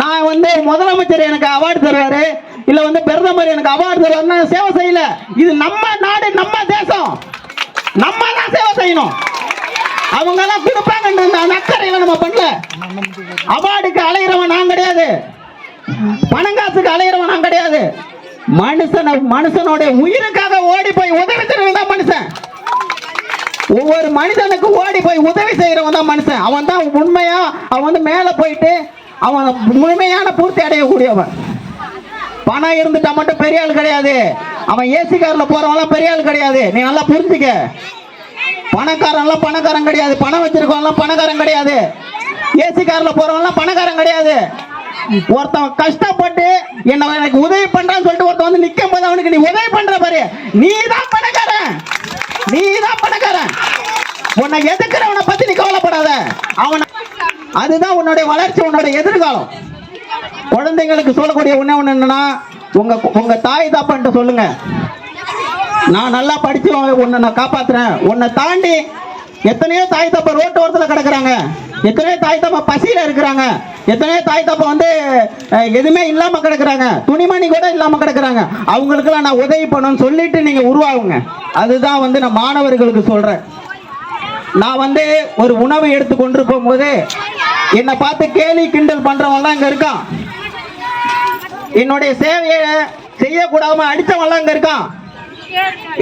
நான் வந்து முதலமைச்சர் எனக்கு அவார்டு தருவாரு. இல்ல வந்து பிரதமர் எனக்கு அவார்டு தருவாருன்னா சேவை செய்யல. இது நம்ம நாடு நம்ம தேசம். நம்ம தான் சேவை செய்யணும். அவங்க எல்லாம் கொடுப்பாங்கன்ற அந்த அக்கறையில நம்ம பண்ணல. அவார்டுக்கு அலையிறவன் நான் கிடையாது. பணங்காசுக்கு அலையிறவன் நான் கிடையாது. மனுஷன மனுஷனுடைய உயிருக்காக ஓடி போய் உதவி செய்றவன் தான் மனுஷன். ஒவ்வொரு மனிதனுக்கு ஓடி போய் உதவி செய்யறவன் தான் மனுஷன். அவன் தான் உண்மையா அவன் வந்து மேலே போயிட்டு அவன் முழுமையான பூர்த்தி அடையக்கூடியவன். பணம் இருந்துட்டா மட்டும் பெரிய ஆள் கிடையாது. அவன் ஏசி கார்ல போறவன்லாம் பெரிய ஆள் கிடையாது. நீ நல்லா புரிஞ்சுக்க. பணக்காரன்லாம் பணக்காரன் கிடையாது. பணம் வச்சிருக்கவன்லாம் பணக்காரன் கிடையாது. ஏசி கார்ல போறவன்லாம் பணக்காரன் கிடையாது. ஒருத்தன் கஷ்டப்பட்டு என்ன எனக்கு உதவி பண்றான்னு சொல்லிட்டு ஒருத்தன் வந்து நிக்கும் போது அவனுக்கு நீ உதவி பண்ற பாரு. நீ தான் பணக்காரன். நீ தான் பணக்காரன். உன்னை எதுக்குறவனை பத்தி நீ கவலைப்படாத. அவனை அதுதான் உன்னுடைய வளர்ச்சி உன்னுடைய எதிர்காலம். குழந்தைங்களுக்கு சொல்லக்கூடிய ஒண்ணே ஒண்ணு என்னன்னா உங்க உங்க தாய் தாப்பான்ட்டு சொல்லுங்க. நான் நல்லா படிச்சு உன்னை நான் காப்பாத்துறேன். உன்னை தாண்டி எத்தனையோ தாய் தப்ப ரோட்டோரத்தில் கிடக்குறாங்க. எத்தனையோ தாய் தப்ப பசியில இருக்கிறாங்க. எத்தனையோ தாய் தப்ப வந்து எதுவுமே இல்லாம கிடக்குறாங்க. துணிமணி கூட இல்லாம கிடக்குறாங்க. அவங்களுக்கெல்லாம் நான் உதவி பண்ணணும்னு சொல்லிட்டு நீங்க உருவாகுங்க. அதுதான் வந்து நான் மாணவர்களுக்கு சொல்றேன். நான் வந்து ஒரு உணவு எடுத்து கொண்டு போகும்போது என்னை பார்த்து கேலி கிண்டல் பண்றவன்லாம் இங்க இருக்கான். என்னுடைய சேவையை செய்யக்கூடாம அடித்தவங்களாம் இங்க இருக்கான்.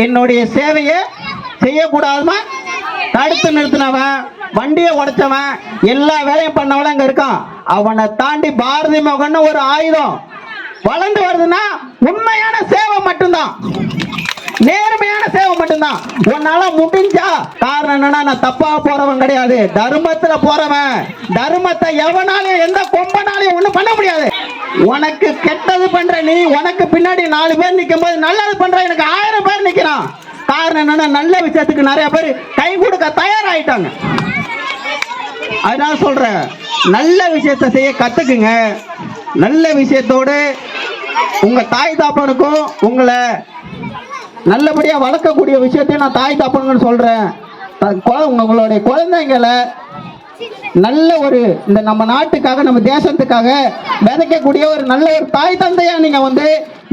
என்னுடைய சேவையை செய்யக்கூடாம தடுத்து நிறுத்தினவன் வண்டியை உடைச்சவன் எல்லா வேலையும் பண்ணவன் இங்க இருக்கான். அவனை தாண்டி பாரதி மகன் ஒரு ஆயுதம். வளர்ந்து வருதுன்னா உண்மையான சேவை மட்டும்தான். நேர்மையான சேவை மட்டும்தான். உன்னால முடிஞ்சா என்னன்னா நான் தப்பா போறவன் கிடையாது. தர்மத்துல போறவன். தர்மத்தை எவனாலையும் எந்த கொம்பனாலையும் ஒண்ணும் பண்ண முடியாது. உனக்கு கெட்டது பண்ற நீ உனக்கு பின்னாடி நாலு பேர் நிக்கும் போது நல்லது பண்ற எனக்கு ஆயிரம் பேர் நிக்கிறான். காரணம் என்னன்னா நல்ல விஷயத்துக்கு நிறைய பேர் கை கொடுக்க தயாராயிட்டாங்க. அதனால சொல்றேன் நல்ல விஷயத்தை செய்ய கத்துக்குங்க. நல்ல விஷயத்தோடு உங்க தாய் தாப்பனுக்கும் உங்களை நல்லபடியா வளர்க்கக்கூடிய விஷயத்தையும் நான் தாய் தாப்பனுங்கன்னு சொல்றேன். உங்களுடைய குழந்தைங்களை நல்ல ஒரு இந்த நம்ம நாட்டுக்காக நம்ம தேசத்துக்காக விதைக்கக்கூடிய ஒரு நல்ல ஒரு தாய் தந்தையா நீங்க வந்து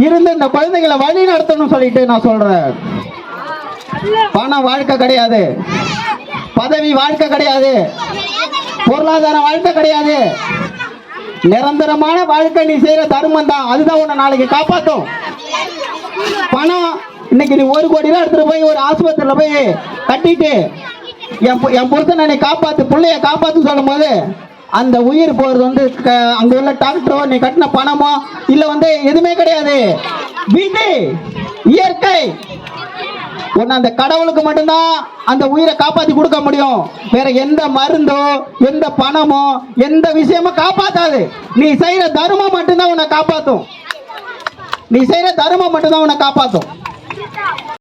இருந்து இந்த குழந்தைங்களை வழி நடத்தணும்னு சொல்லிட்டு நான் சொல்றேன். பணம் வாழ்க்கை கிடையாது. பதவி வாழ்க்கை கிடையாது. பொருளாதார வாழ்க்கை கிடையாது. நிரந்தரமான வாழ்க்கை நீ செய்யற தருமம் தான். அதுதான் உன்னை நாளைக்கு காப்பாற்றும் பணம் இன்னைக்கு நீ ஒரு கோடி ரூபா எடுத்துட்டு போய் ஒரு ஆஸ்பத்திரியில போய் கட்டிட்டு என் பு- என் புருஷனை நீ காப்பாத்து பிள்ளைய காப்பாத்து சொல்லும் போது அந்த உயிர் போறது வந்து க- அங்க உள்ள டாக்டரோ நீ கட்டின பணமோ இல்ல வந்து எதுவுமே கிடையாது. விதி இயற்கை. உன்னை அந்த கடவுளுக்கு மட்டும்தான் அந்த உயிரை காப்பாத்தி கொடுக்க முடியும். வேற எந்த மருந்தோ எந்த பணமோ எந்த விஷயமும் காப்பாத்தாது. நீ செய்யற தர்மம் மட்டும்தான் உன்னை காப்பாத்தும். நீ செய்யற தர்மம் மட்டும்தான் உன்னை காப்பாத்தும்.